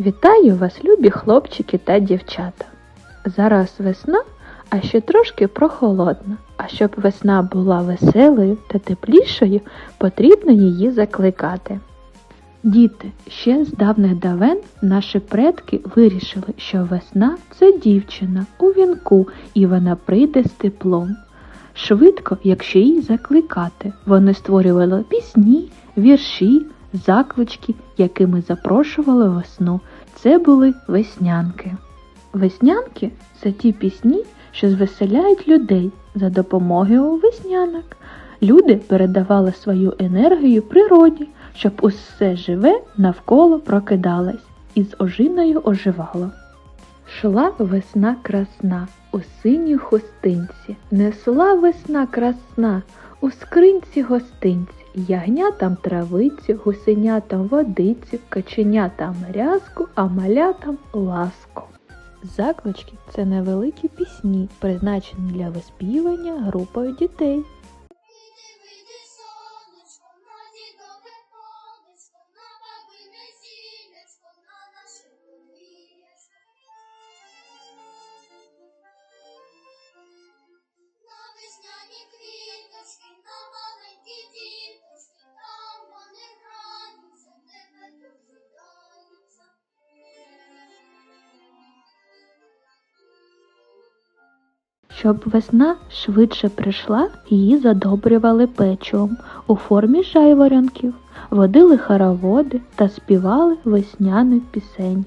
Вітаю вас, любі хлопчики та дівчата. Зараз весна, а ще трошки прохолодна. А щоб весна була веселою та теплішою, потрібно її закликати. Діти, ще з давних давен наші предки вирішили, що весна це дівчина у вінку, і вона прийде з теплом. Швидко, якщо її закликати, вони створювали пісні, вірші, заклички, якими запрошували весну. Це були веснянки. Веснянки це ті пісні, що звеселяють людей за допомогою веснянок. Люди передавали свою енергію природі, щоб усе живе навколо прокидалось і з ожиною оживало. Шла весна красна у синій хустинці, несла весна красна у скринці гостинці, ягнятам травицю, гусенятам водицю, каченятам рязку, а малятам ласку. Заклички це невеликі пісні, призначені для виспівання групою дітей. Щоб весна швидше прийшла, її задобрювали печивом у формі жайворонків, водили хороводи та співали весняних пісень.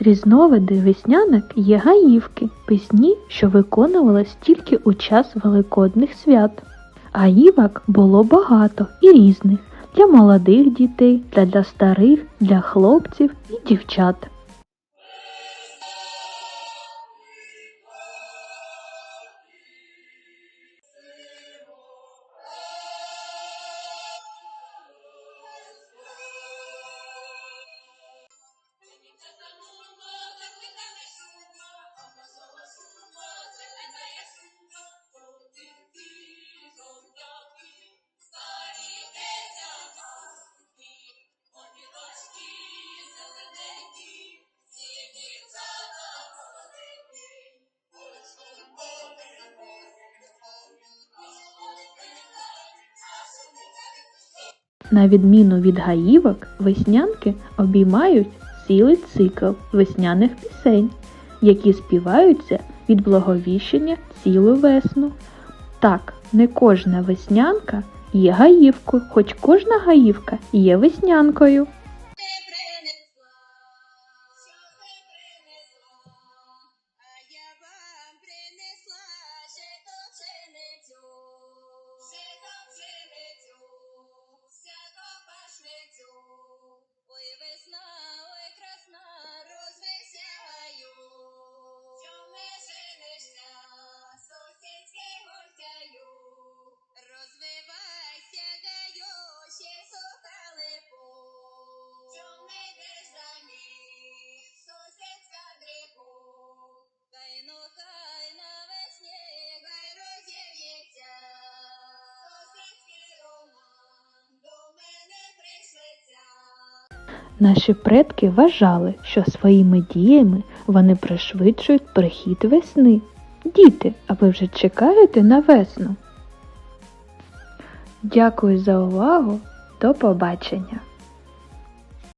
Різновиди веснянок є гаївки, пісні, що виконувались тільки у час великодних свят. Гаївок було багато і різних для молодих дітей, та для старих, для хлопців і дівчат. На відміну від гаївок, веснянки обіймають цілий цикл весняних пісень, які співаються від благовіщення цілу весну. Так, не кожна веснянка є гаївкою, хоч кожна гаївка є веснянкою. Наші предки вважали, що своїми діями вони пришвидшують прихід весни. Діти, а ви вже чекаєте на весну? Дякую за увагу. До побачення!